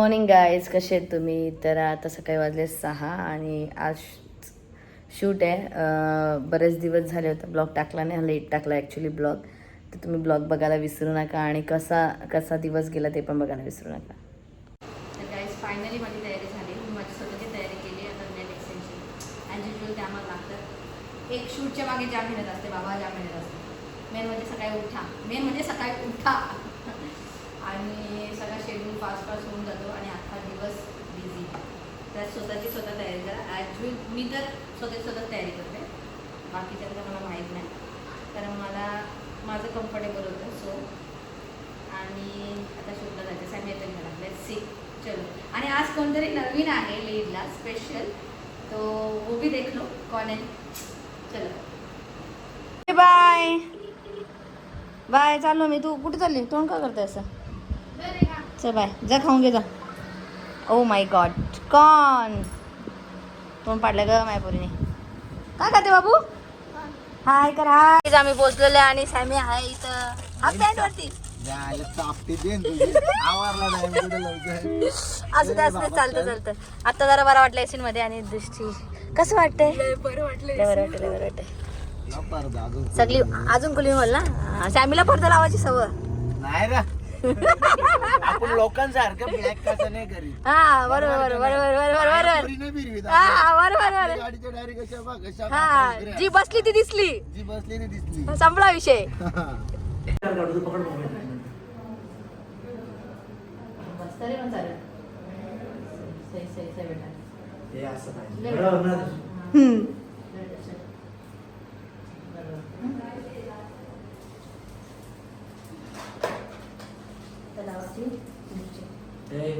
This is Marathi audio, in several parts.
मॉर्निंग गाईज कसे आहेत तुम्ही? तर आता सकाळी वाजले सहा आणि आज शूट आहे. बरेच दिवस झाले होते. ब्लॉग टाकला नाही लेट टाकला ॲक्च्युली ब्लॉग तर तुम्ही ब्लॉग बघायला विसरू नका आणि कसा कसा दिवस गेला ते पण बघायला विसरू नका. तर गाईज फायनली माझी तयारी झाली. मी माझी स्वतःची तयारी केली आता नेट युजल ते आम्हाला एक शूटच्या मागे ज्या मेहनत असते बाबा ज्या मेहनत असते. मेन म्हणजे सकाळी उठा. मेन म्हणजे सकाळी उठा. आणि फास्ट फास्ट होऊन जातो आणि अख्खा दिवस बिझी त्यात स्वतःची स्वतः तयारी करा. ॲक्च्युली मी तर स्वतःची स्वतः तयारी करते. बाकीच्यांचं मला माहीत नाही. कारण मला माझं कम्फर्टेबल होतं. सो आणि आता शोधला जायचं सॅमी येतं मला सी चलो. आणि आज कोणतरी नवीन आहे लीडला स्पेशल तो वो भी देख लो. कौन है चलो. बाय बाय चाललो मी. तू कुठे चालली? तोंड का करते असं? चल बाय. जा खाऊन घे जा. ओ माय गॉड कॉन तोंड पाडलं ग मायपुरीने काय खाते बाबू? हाय कर हाय. आम्ही पोचलेलो आहे आणि सॅमी आहे इथं. हा वरती असं ते असं चालतं चालतं. आता जरा बरं वाटलं एसीन मध्ये आणि दृष्टी. कसं वाटतंय? बरं वाटलं बरं वाटलं बरं वाटतं सगळी अजून कुली बोल ना सॅमीला पडदा लावायची सवय. नाही रे. आपण लोकांसारखं ब्लॅक कसं नाही करीत हा बरोबर बरोबर बरोबर बरोबर पोरी नाही फिरवीत. हा बरोबर बरोबर गाडीच्या डायरेक्ट कशा बघ कशा हा जी बसली ती दिसली जी बसली ती दिसली संपला विषय हे असं पाहिजे. लय. बरोबर ना? हे.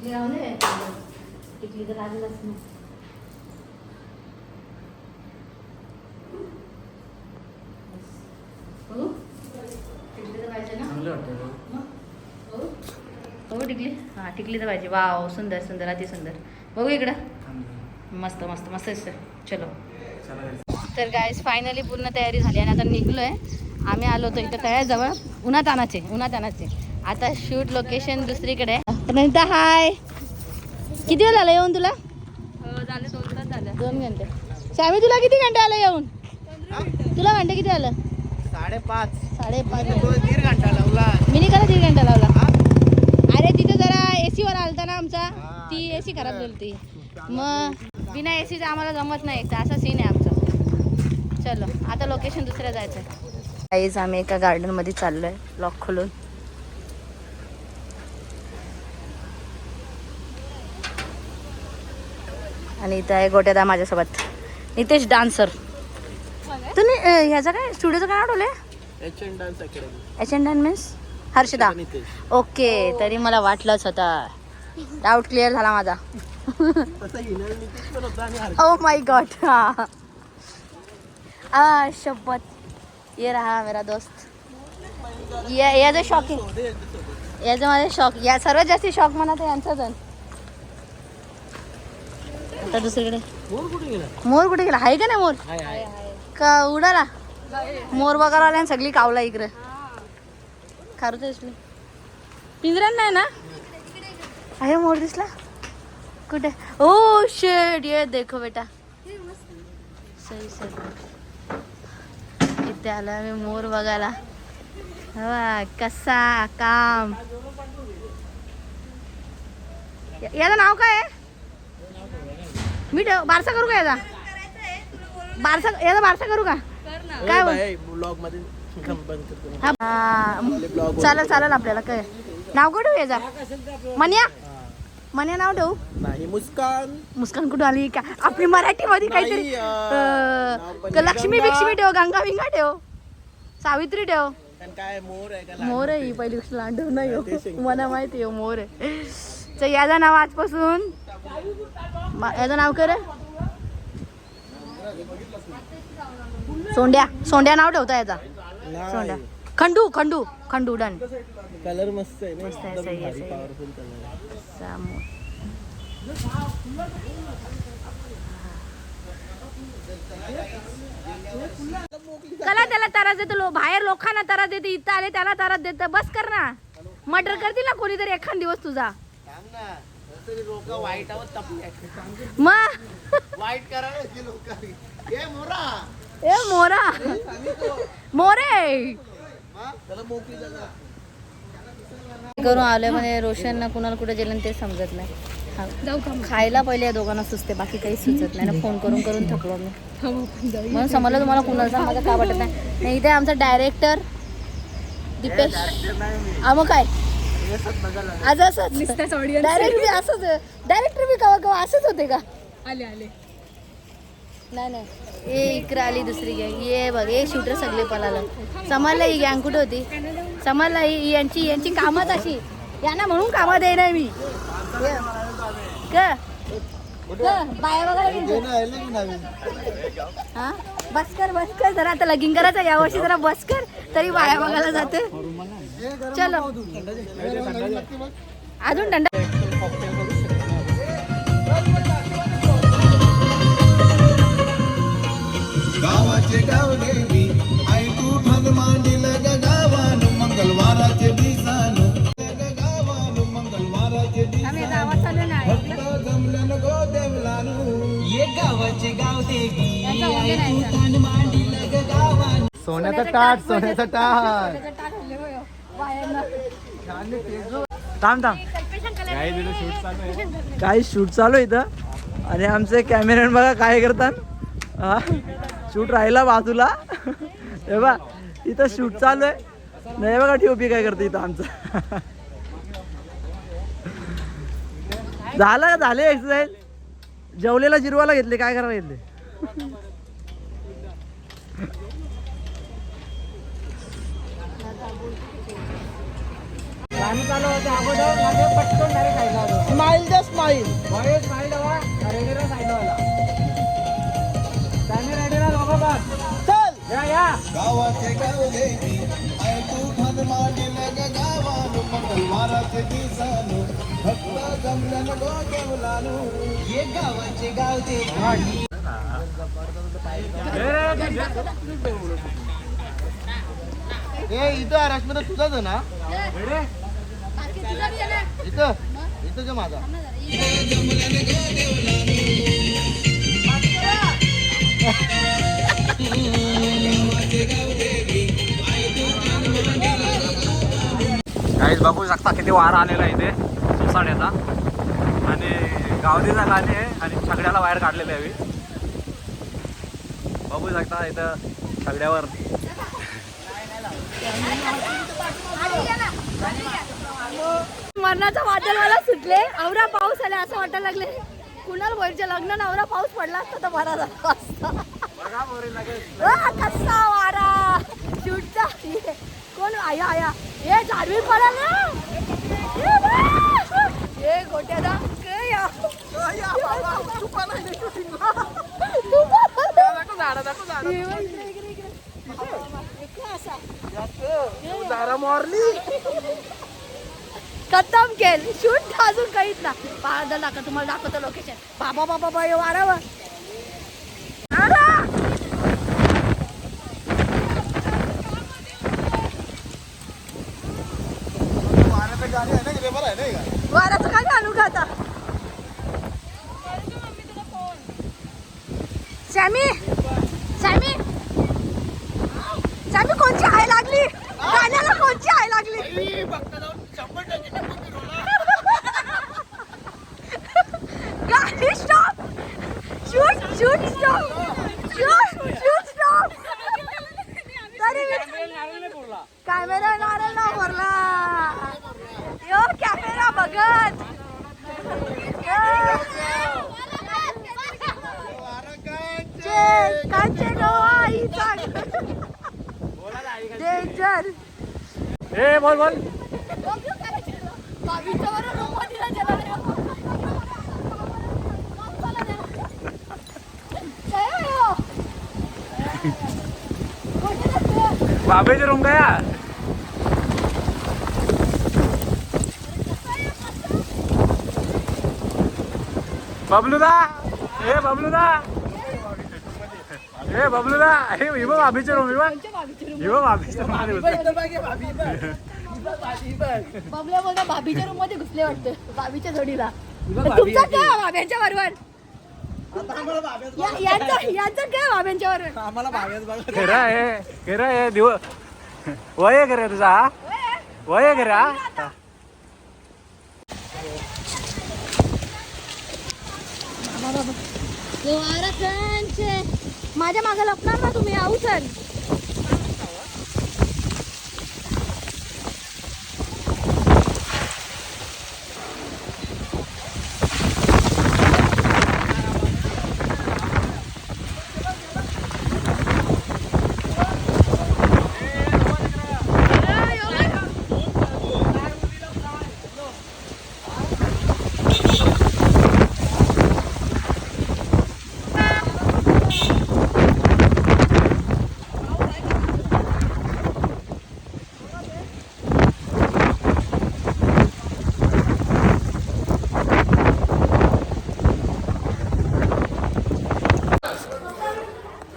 टिकली राहू नये टिकली तर लागलंच हो? टिकली तर पाहिजे ना? चांगलं वाटतं ना? हो हो टिकली हां टिकली तर पाहिजे. वाव सुंदर सुंदर अति सुंदर. बघू इकडं. मस्त मस्त मस्त दिसतंय. चलो. तर गायस फायनली पूर्ण तयारी झाली आणि आता निघलो आहे आम्ही आलो होतो इथं तळ्याजवळ उन्हात आणायचे उन्हात आणायचे आता शूट लोकेशन दुसरीकडे. प्रणिता हाय. किती वेळ झाला येऊन तुला? झाले दोन तास झाले. दोन घंटे. श्यामी तुला किती घंटे आलं येऊन? तुला घंटे किती आलं? साडेपाच. साडेपाच. दीड घंटा लावला. मी करा दीड घंटा लावला. अरे तिथे जरा एसी वर आलता ना आमचा. हा. ती एसी खराब झाली होती मग बिना एसीचं आम्हाला जमत नाही. तर असा सीन आहे आमचा. चलो आता लोकेशन दुसऱ्या जायचं काहीच आम्ही एका गार्डनमध्ये चाललोय. लॉक खोलून. आणि इथं आहे गोट्यादा माझ्यासोबत. नितेश डान्सर. तुम्ही ह्याचं काय? स्टुडिओचं काय नाव ठेवलंय H N dance academy H N dance means Harshada okay तरी मला वाटलंच होता. डाऊट क्लिअर झाला माझा. ओ माय गॉड हा. आ शपथ. ये रहा मेरा दोस्त. या याचं शॉकिंग याचं माझं शॉक या सर्वात जास्त शॉक म्हणा तर यांचाच आहे आता दुसरीकडे. मोर कुठे गेला? आहे का नाही मोर? का उडाला? मोर बघायला आल्या आणि सगळी कावला इकडे. खारू दिसली. पिंजऱ्यात नाही ना? आहे मोर दिसला? कुठे? ओ शेड ये देखो बेटा. सही सही इथे आलो आम्ही मोर बघायला. हवा कसा काम. या- याचं नाव काय आहे? मी ठेव बारसा करू का याचा? बारसा याचा बारसा करू का? काय मध्ये चालेल चालेल आपल्याला काय नाव कुठे याचा? मन्या? मन्या नाव ठेवू? नाही मुस्कान. मुस्कान कुठं आली? का आपली मराठीमध्ये काहीतरी नाही, अं, नाव अं, पण क- लक्ष्मी. बिक्ष्मी ठेव गंगा विंगा ठेव. सावित्री ठेव. मोर आहे का मोर आहे ही पहिली गोष्ट लांडव नाही हो. मला माहिती आहे मोर आहे. याचं नाव आजपासून याचं नाव कर सोंड्या. सोंड्या नाव ठेवता याचा. सोंड्या. खंडू खंडू. खंडू डन. कलर मस्त आहे मस्त आहे, सही आहे. पॉवरफुल कलर कला त्याला त्रास देतो लो बाहेर लोकांना त्रास देते इथं आले त्याला त्रास देत. बस कर ना. मर्डर करतील ना कोणीतरी एखाद दिवस तुझा. तरी लोक वाईटावर तपले मग वाईट करायला की लोक ए मोरा. ए मोरा. मोरे? त्याला मोकळी जागा. करून आलोय म्हणजे रोशन कुणाला कुठे गेलं ते समजत नाही. हा. खायला पहिले या दोघांना सुचते बाकी काही सुचत नाही ना. फोन करून करून थकलो मी. म्हणून समजलं तुम्हाला कुणाचा माझं काय वाटत नाही. नाही इथे आमचा डायरेक्टर दीपेश. मग काय? आज असंच. डायरेक्ट मी असंच. डायरेक्टर मी कवा कवा असंच होते का? आले आले. नाही नाही. ए इकडे आली दुसरी गँग ये बघ हे शूटर सगळे पळालं. समजला ही गँग कुठे होती? समजला ही यांची यांची कामच अशी यांना म्हणून कामात येणार मी क बाया. हा? बस कर बस कर. जरा आता लगीन करायचं यावर्षी जरा बस कर. तरी बाया बघायला जाते. चलो. अजून दंड गावाचे गाव देवी ऐकू ठग मांडील ग गावानु मंगळवाराचे दिसानु. गावानु मंगळवाराचे दिसानु भक्त जमलन गो देवलानु. ये गावाचे गाव देवी मांडील गावानु सोन्याचा टाट सोन्याचा टाट थांब थांब. काय शूट चालू आहे इथं. आणि आमचे कॅमेरामॅन बघा काय करतात. हा? शूट राहिला बाजूला. हे बा इथं शूट चालू आहे. नाही बघा ठेवपी काय करते इथं आमचं. झालं का? झाले एक्सरसाइज जेवलेला जिरवाला घेतले काय करायला घेतले? स्माइल द स्माइल चल. गावाचे गाव देवी ऐकू ठग मांडील ग गावानु मंगळवाराचे दिसानु भक्त जमलन गो देवलानु ये गावाचे गाव देवी ए इथं रश्मीला तुझाच ना? इथं इथं जे माझा. काहीच बघू शकता किती वारा आलेला आहे इथे सोसाट्याचा आणि गावडीचा गाणे आहे आणि सगळ्याला बाहेर काढलेले आहे. बघू शकता इथं सगळ्यावर मरणाचा वादळ मला सुटले. आवरा पाऊस आला असं वाटायला लागले. कुणाल वरच्या लग्न नवरा पाऊस पडला असता तर बरा झाला असता. कसा वारा. शूटचा. कोण? आया आया. ये झाडवी ये बा. ये. गोट्या दा. दारा मारली? खतम केल. शूट अजून काहीच ना पाहता दाखव तुम्हाला दाखवतो लोकेशन बाबा बाबा बाबा ये वारावा वाराचं काय घालू का आता? Sammy Sammy. सॅमी कोणची हाय लागली? गाण्याला कोणची हाय लागली गाडी stop shoot stop shoot shoot stop camera मारेल ना वरला यो कॅमेरा बघत. कांचे डेंजर ए बोल बोल. बाबेचे रूम गया। बबलूदा ए बबलूदा ए बबलूदा हे इव बाबीचे रूम इव बाबीचे बोलता भाभीच्या रूम। मध्ये घुसले वाटतं. भाभीच्या जोडीला. तुमचा काय भाभ्यांच्या बरोबर यांचं यांचं काय भाभ्यांच्या बरोबर आम्हाला भाव्याच बघा. खरं आहे खरं आहे दिव वय आहे खरं तुझा वय आहे खरं हा? माझ्या मागे लपणार ना तुम्ही आऊ चल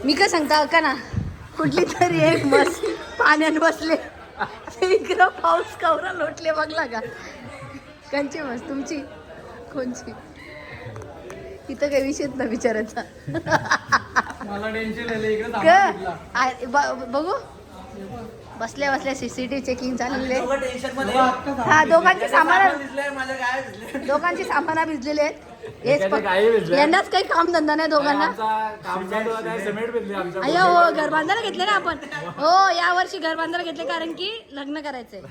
मी काय सांगता का ना? कुठली तरी एक मस पाण्यात बसले. इकडं पाऊस कवरा लोटले बघला का कंची मस तुमची? कोणची? इथं काही विषयच ना विचारायचा. बघू. बसल्या बसल्या सीसीटीव्ही चेकिंग चाललेले. हा दोघांची सामान दोघांची सामान भिजलेले आहेत. हेच एकाचे फक्त- काही. यंदाच काही काम धंदा नाही दोघांना. अय्या हो घर बांधायला घेतले ना आपण. हो या वर्षी घर बांधायला घेतले कारण की लग्न करायचंय.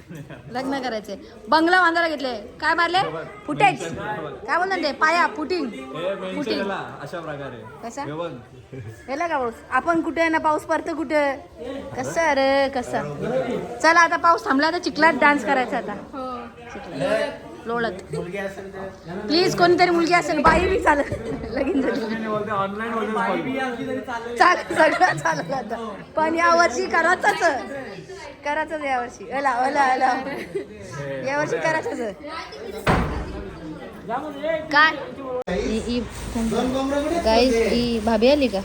लग्न करायचंय. बंगला बांधायला घेतले. काय मारले? फुटेज. काय बोलतात ते? पाया फुटिंग. फुटिंग. अशा प्रकारे. कसा? गेला का पाऊस आपण कुठे आहे ना पाऊस पडतो कुठे? कसं रे कसं? चला आता पाऊस थांबला आता चिखलात डान्स करायचा आता. चिखलात. लोळत. प्लीज कोणीतरी मुलगी असेल बाई बी चालत. लगीन झाली. चाल सगळं आता. पण यावर्षी करायचंच करायचंच या अला अला अला. यावर्षी करायचंच काय? गाईस ही भाभी आली का?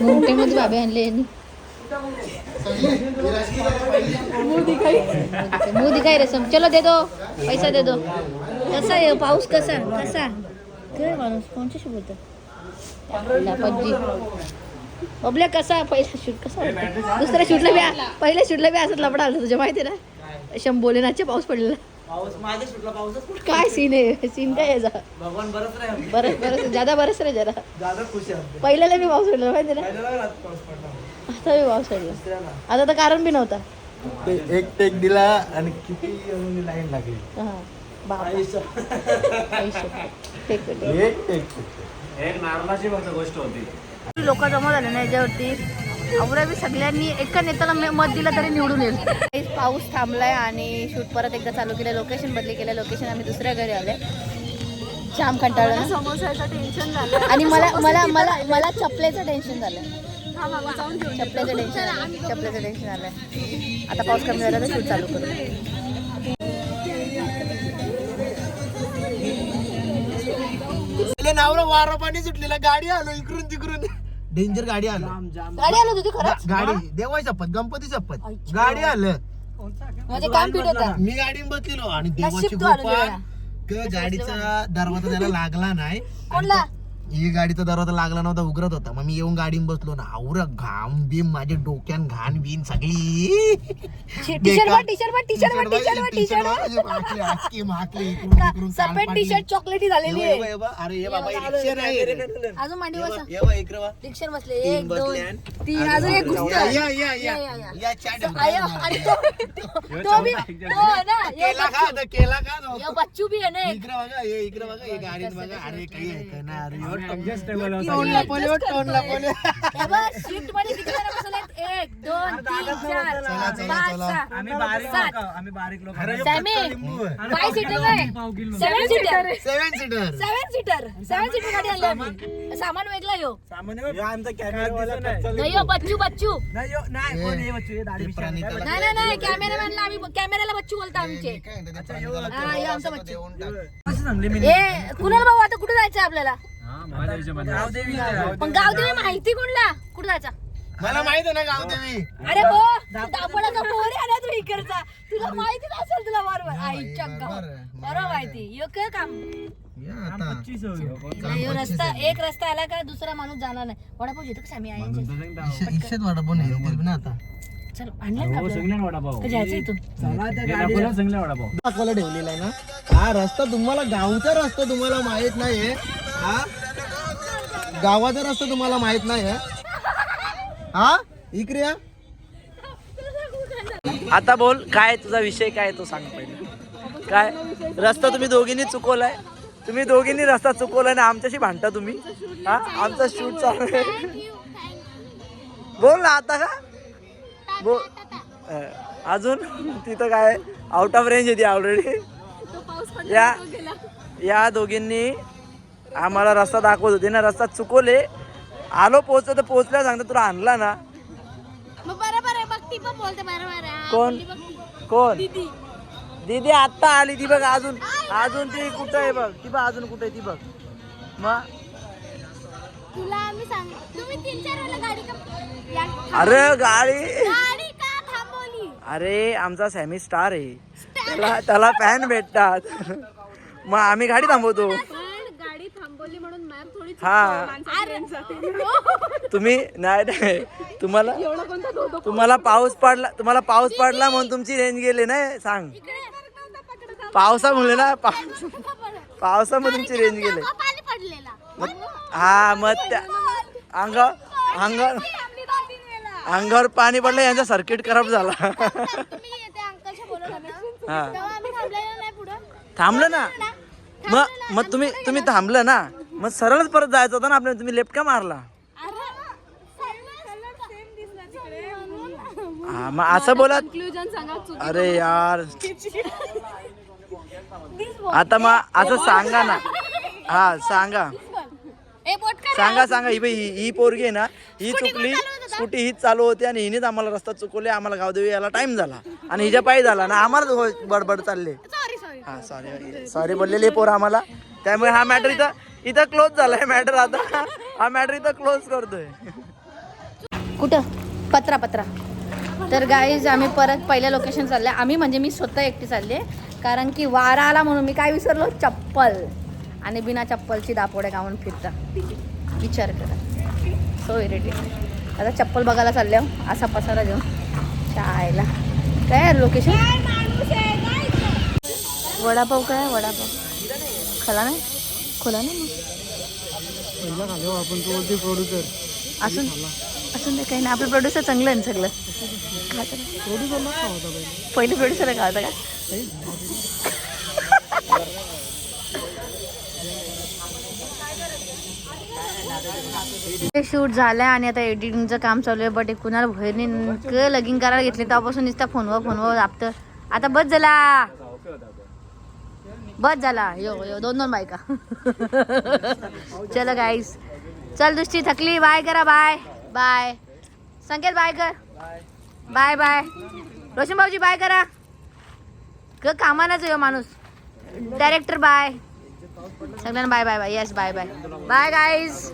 मुंबईमध्ये भाभी आणली यांनी. मुंह दिखाई रसम चलो दे दो पैसा दे दो. कसा आहे पाऊस कसा? कसा? काय माणूस? कोणच्याशी बोलतो पबजी. बबल्या कसा? पहिला शूट कसा? दुसऱ्या शूटला बी पहिल्या शूटला बी असंच लपडा आलं तुझ्या माहिती आहे ना? शंभोलेनाचे पाऊस पडलेला. पाऊस माझ्या सुटला पाऊसच पडला. काय सीन आहे? सीन काय याचा? भगवान बरंच रे. बरं बरं ज्यादा बरंच रे जरा आहे. पहिल्याला बी पाऊस पडला माहिती आहे ना? रात पाऊस पडला आता बी पाऊस पडला आता तर कारण बी नव्हता. एक टेक दिला आणि किती लाईन लागली. हा बाप ठीक आहे एक टेक एक नारळाची फक्त गोष्ट होती. लोक जमा झाले ना याच्यावरती. आवरा बी सगळ्यांनी एका नेत्याला मत दिलं तरी निवडून येईल. पाऊस थांबलाय आणि शूट परत एकदा चालू केलं लोकेशन बदली केलं लोकेशन आम्ही दुसऱ्या घरी आले जाम कंटाळलं समोसाचं टेन्शन झालं. आणि मला मला मला मला चपलेचं टेन्शन झालं चपलेचं टेन्शन आलं. चपलेचं टेन्शन आलं आता पाऊस कमी झाला तर शूट चालू करू. नावरा वारा पाणी सुटलेला. गाडी आलो इकडून तिकडून. डेंजर गाडी आलं. गाडी आलो तुझी खरंच? गाडी. देवाची शपथ गणपती शपथ. गाडी आलं. म्हणजे काम पीठ होता. मी गाडी बसलेलो आणि देवाची गाडीचा दरवाजा त्याला लागला नाही. कोणला? ही गाडीचा दरवाजा लागला नव्हता उघडत होता. मग मी येऊन गाडीत बसलो ना. आवर घाम बिम माझे डोक्यान घाण बिन सगळी. सफेद टी शर्ट चॉकलेटी झालेली ये आहे. बा, ये बा, अरे ये बाबा, हे रिक्षा नाही रे. अजून मांडी. रिक्षावर बसले एक दोन. तीन अजून एक या, घुसतोय या, या, या, या. या. या, चाट आयो, आणि तो तो- तो बी तो आहे. ना केला का बच्चू. आहे. इकडे बघा हे इकडे बघा हे बघा अरे काही ऐकणार? Shift मध्ये किती जण बसवलेत? एक दोन तीन चार. पाच. सहा. आम्ही बारीक. लोकं, आम्ही बारीक लोक. सॅमी. फाय सीटर आहे. Seven seater. Seven seater seven seater seven seater गाडी आणली आम्ही. सामान. वेगळा यो आमचा कॅमेरा नाही. यो बच्चू बच्चू. नाही यो, नाही हे हे नाही नाही नाही कॅमेरामॅनला आम्ही कॅमेराला बच्चू बोलतो आमचे. हा, हे आमचा असं बच्चू. ए कुणाल भाऊ आता कुठे जायचं आपल्याला? गावदेवी पण गावदेवी माहिती कोणला? कुठे जायचा? मला माहीत आहे ना गावदेवी. अरे हो दापोडाचा पोरी आहे ना तू इकडचा. तुला माहिती नसेल तुला बरोबर. आईच्या गाव बरोबर माहिती. यो काय काम. या आता. नाही, ह्यो रस्ता एक रस्ता आला का दुसरा माणूस जाणार नाही. वडापाव घेतो का पण येईल ना आता. चल आणलं हो, आपल्याला? संगल्यान वडापाव. का जायचं इथून. संगल्या वडापाव. दाखवायला ठेवलेला आहे ना हा रस्ता तुम्हाला गावचा रस्ता तुम्हाला माहीत नाहीये. हा? गावाचा रस्ता तुम्हाला माहीत नाहीये हा. इकडे या. आता बोल काय तुझा विषय काय तो सांग पहिले. काय? रस्ता तुम्ही दोघींनी चुकवलाय. तुम्ही दोघींनी रस्ता चुकवलाय ना आमच्याशी भांडता तुम्ही. हा? आमचा शूट चालू आहे. बोल ना आता का? बोल. अजून? तिथं काय? आउट ऑफ रेंज येते ऑलरेडी या. या दोघींनी आम्हाला रस्ता दाखवत होते ना रस्ता चुकवले. आलो पोहोचलो तर पोहोचल्या सांगता तुला आणला ना. मग बरोबर आहे बघ ती पण बोलते बरोबर आहे. कोण? कोण? दीदी. आत्ता आली ती बघ अजून. अजून ती कुठं आहे बघ? ती बघ अजून कुठे आहे ती बघ. मग? तुला आम्ही सांग तुम्ही तीन चार वेळेला गाडी का अरे गाडी. गाडी का थांबवली? अरे आमचा सॅमी स्टार आहे. त्याला त्याला फॅन भेटतात. मग आम्ही गाडी थांबवतो पण गाडी थांबवली म्हणून मॅम थोडी हा. तुम्ही नाही नाही. तुम्हाला तुम्हाला पाऊस पडला तुम्हाला पाऊस पडला म्हणून तुमची रेंज गेली नाही सांग. पावसामुळे ना पाऊस पावसामुळे तुमची रेंज गेले. हा मग त्या अंग अंगावर अंगावर पाणी पडलं यांचा सर्किट खराब झाला. ना. हा थांबलं ना. मग मग तुम्ही तुम्ही थांबलं ना. मग सरळच परत जायचं होतं ना आपल्याला तुम्ही लेफ्ट का मारला? हा मग असं बोलत अरे यार. आता मग असं सांगा ना. हा सांगा. ए बोट कर सांगा सांगा. ही बाई ही ही पोरगी आहे ना ही चुकली. स्कूटी हीच चालू होती आणि हिनेच आम्हाला रस्ता चुकवले. आम्हाला गावदेवी यायला टाइम झाला. आणि हिच्या पायी झाला ना. आम्हाला हो- बडबड चालले. सॉरी सॉरी हा सॉरी सॉरी बोललेली पोर आम्हाला. त्यामुळे हा मॅटर इथं इथं क्लोज झालाय मॅटर आता. हा मॅटर इथं क्लोज करतोय. कुठं? पत्रा पत्रा. तर गाईज आम्ही परत पहिल्या लोकेशन चालले. आम्ही म्हणजे मी स्वतः एकटी चालले कारण की वारा आला म्हणून मी काय विसरलो? चप्पल. आणि बिना चप्पलची दापोडे गावून फिरता. विचार करा. सो इरिटेट आता चप्पल बघायला चालले हो. असा पसारा घेऊन चायला काय लोकेशन वडापाव काय वडापाव. खला नाही? खोला नाही मग. आपण तो बोलते प्रोड्युसर असून असून काही नाही आपलं प्रोड्युसर चांगलं आहे ना सगळं. ना. पहिले. प्रोड्युसर का होता का? शूट झालंय आणि आता एडिटिंगचं काम चालू आहे बट कुणाला बहिणी लगीन करायला घेतले तेव्हापासून नुसतं फोनवर फोनवर दाबतं आता बस झाला बस झाला. यो यो दोन दोन बायका. चलो गाईस चल दुसरी थकली. बाय करा बाय बाय संकेत बाय कर. बाय बाय रोशन भाऊजी बाय करा. ग कामानाच आहे हो माणूस. डायरेक्टर बाय सगळ्यांना bye bye bye yes bye bye bye guys